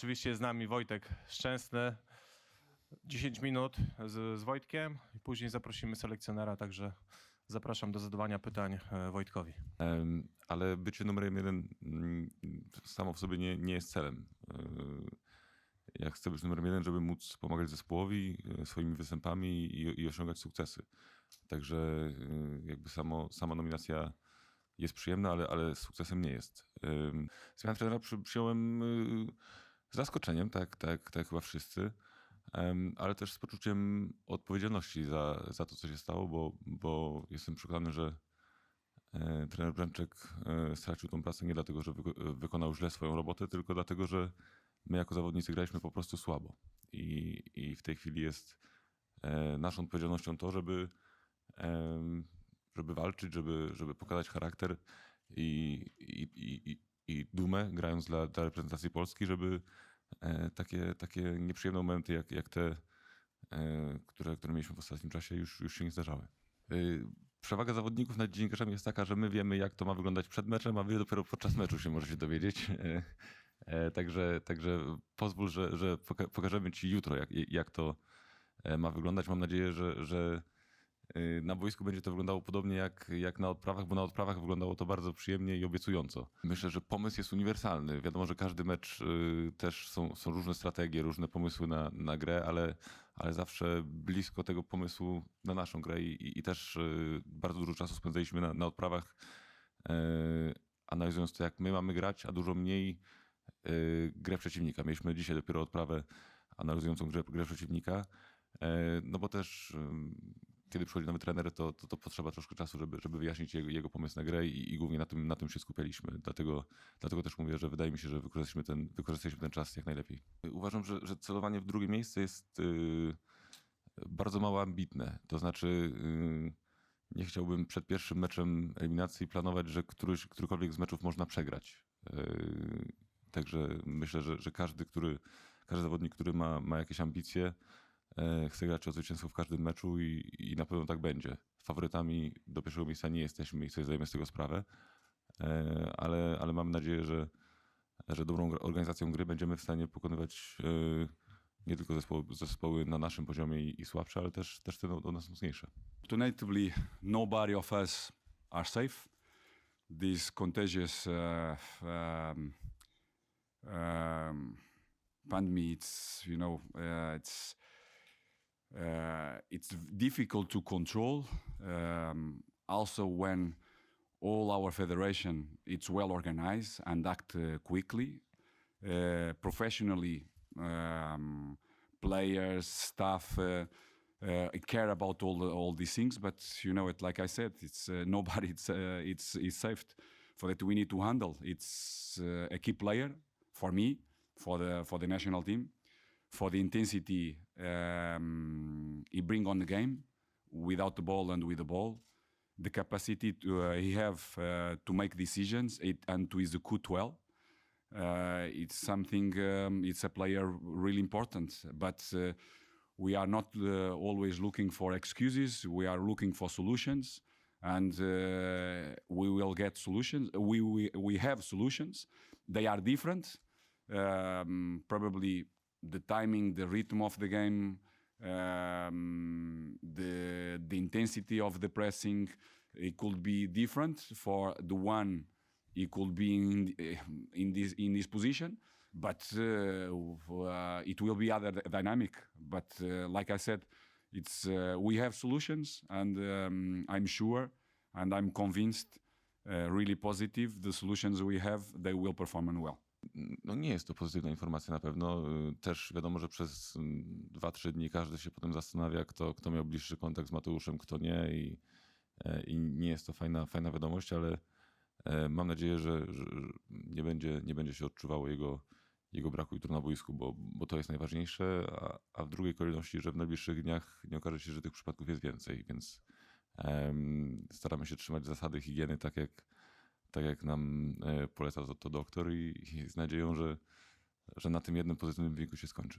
Oczywiście z nami Wojtek Szczęsny. 10 minut z, z Wojtkiem i później zaprosimy selekcjonera, także zapraszam do zadawania pytań e, Wojtkowi. Ale bycie numerem jeden mm, samo w sobie nie, nie jest celem. E, Ja chcę być numerem jeden, żeby móc pomagać zespołowi e, swoimi występami i, i osiągać sukcesy. Także jakby samo, sama nominacja jest przyjemna, ale, ale sukcesem nie jest. Zmianę trenera przy, przyjąłem z zaskoczeniem, tak, tak, tak chyba wszyscy, ale też z poczuciem odpowiedzialności za, za to, co się stało, bo, bo jestem przekonany, że E, Trener Brzęczek e, stracił tą pracę nie dlatego, że wyko- wykonał źle swoją robotę, tylko dlatego, że my jako zawodnicy graliśmy po prostu słabo. I, i w tej chwili jest e, naszą odpowiedzialnością to, żeby, żeby walczyć, żeby, żeby pokazać charakter i, i, i, i- dumę grając dla, dla reprezentacji Polski, żeby takie, takie nieprzyjemne momenty jak, jak te, e, które, które mieliśmy w ostatnim czasie, już, już się nie zdarzały. Y, Przewaga zawodników nad dziennikarzami jest taka, że my wiemy, jak to ma wyglądać przed meczem, a wy dopiero podczas meczu się możecie dowiedzieć. E, e, Także, także pozwól, że, że poka- pokażemy ci jutro, jak, jak to e, ma wyglądać. Mam nadzieję, że, że na boisku będzie to wyglądało podobnie jak, jak na odprawach, bo na odprawach wyglądało to bardzo przyjemnie i obiecująco. Myślę, że pomysł jest uniwersalny. Wiadomo, że każdy mecz y, też są, są różne strategie, różne pomysły na, na grę, ale, ale zawsze blisko tego pomysłu na naszą grę i, i, i też y, bardzo dużo czasu spędzaliśmy na, na odprawach, y, analizując to, jak my mamy grać, a dużo mniej y, grę przeciwnika. Mieliśmy dzisiaj dopiero odprawę analizującą grę, grę przeciwnika, y, no bo też y, kiedy przychodzi nowy trener, to, to, to potrzeba troszkę czasu, żeby, żeby wyjaśnić jego, jego pomysł na grę i, i głównie na tym, na tym się skupialiśmy. Dlatego, dlatego też mówię, że wydaje mi się, że wykorzystaliśmy ten, wykorzystaliśmy ten czas jak najlepiej. Uważam, że, że celowanie w drugie miejsce jest y, bardzo mało ambitne. To znaczy y, nie chciałbym przed pierwszym meczem eliminacji planować, że któryś, którykolwiek z meczów można przegrać. Y, Także myślę, że, że każdy, który, każdy zawodnik, który ma, ma jakieś ambicje, chce grać o zwycięstwo w każdym meczu i, i na pewno tak będzie. Faworytami do pierwszego miejsca nie jesteśmy i sobie zdajemy z tego sprawę, E, ale, ale mam nadzieję, że, że dobrą organizacją gry będziemy w stanie pokonywać e, nie tylko zespoły, zespoły na naszym poziomie i, słabsze, ale też, też te do, do nas mocniejsze. Alternatively, nobody of us are safe. This contagious uh, um, um, pandemic, you know, uh, it's uh, it's difficult to control. Um, also, when all our federation it's well organized and act uh, quickly, uh, professionally. Um, players, staff uh, uh, care about all the, all these things, but you know it. Like I said, it's uh, nobody. It's it's is safe for that. We need to handle. It's a key player for me, for the for the national team, for the intensity um, he bring on the game without the ball and with the ball, the capacity to uh, he have uh, to make decisions it, and to execute well. Uh, it's something. Um, it's a player really important, but uh, we are not uh, always looking for excuses. We are looking for solutions, and uh, we will get solutions. We, we we have solutions. They are different. Um, probably the timing, the rhythm of the game, um, the the intensity of the pressing, it could be different for the one he could be in, in this in this position, but uh, uh, it will be other dynamic. But uh, like I said, it's uh, we have solutions, and um, I'm sure, and I'm convinced, uh, really positive. The solutions we have, they will perform well. No nie jest to pozytywna informacja na pewno. Y, Też wiadomo, że przez 2-3 dni każdy się potem zastanawia, kto, kto miał bliższy kontakt z Mateuszem, kto nie i, e, i nie jest to fajna, fajna wiadomość, ale e, mam nadzieję, że, że nie, będzie, nie będzie się odczuwało jego, jego braku jutro na boisku, bo, bo to jest najważniejsze, a, a w drugiej kolejności, że w najbliższych dniach nie okaże się, że tych przypadków jest więcej, więc em, staramy się trzymać zasady higieny tak jak, tak jak nam e, poleca to, to doktor i, i z nadzieją, że, że na tym jednym pozytywnym wyniku się skończy.